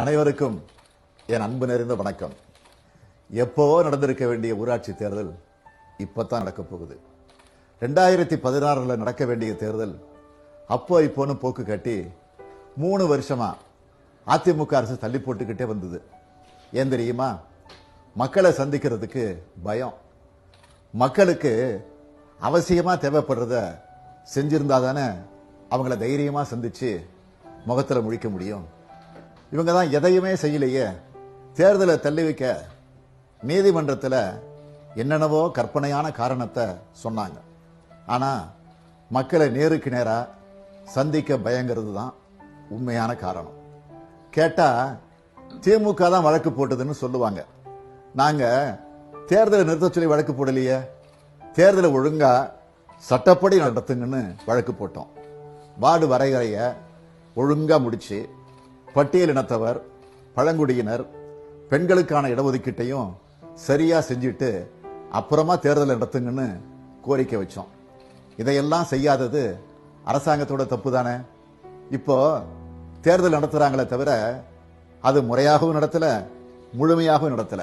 அனைவருக்கும் என் அன்பு நிறைந்த வணக்கம். எப்போவோ நடந்திருக்க வேண்டிய ஊராட்சி தேர்தல் இப்பதான் நடக்கப் போகுது. ரெண்டாயிரத்தி பதினாறில் நடக்க வேண்டிய தேர்தல் அப்போ இப்போன்னு போக்கு கட்டி மூணு வருஷமா அதிமுக அரசு தள்ளி போட்டுக்கிட்டே வந்தது. ஏன் தெரியுமா? மக்களை சந்திக்கிறதுக்கு பயம். மக்களுக்கு அவசியமாக தேவைப்படுறத செஞ்சிருந்தா தானே அவங்கள தைரியமாக சந்திச்சு முகத்தில் முழிக்க முடியும். இவங்க தான் எதையுமே செய்யலையே. தேர்தலை தள்ளி வைக்க நீதிமன்றத்தில் என்னென்னவோ கற்பனையான காரணத்தை சொன்னாங்க. ஆனால் மக்களை நேருக்கு நேராக சந்திக்க பயங்கிறது தான் உண்மையான காரணம். கேட்டால் திமுக தான் வழக்கு போட்டதுன்னு சொல்லுவாங்க. நாங்கள் தேர்தலை நிறுத்த சொல்லி வழக்கு போடலையே. தேர்தலை ஒழுங்காக சட்டப்படி நடத்துங்கன்னு வழக்கு போட்டோம். வார்டு வரையறைய ஒழுங்காக முடிச்சு பட்டியலினத்தவர் பழங்குடியினர் பெண்களுக்கான இடஒதுக்கீட்டையும் சரியா செஞ்சுட்டு அப்புறமா தேர்தல் நடத்துங்கன்னு கோரிக்கை வச்சோம். இதையெல்லாம் செய்யாதது அரசாங்கத்தோட தப்பு தானே இப்போ தேர்தல் நடத்துறாங்களே தவிர அது முறையாகவும் நடத்தல முழுமையாகவும் நடத்தல.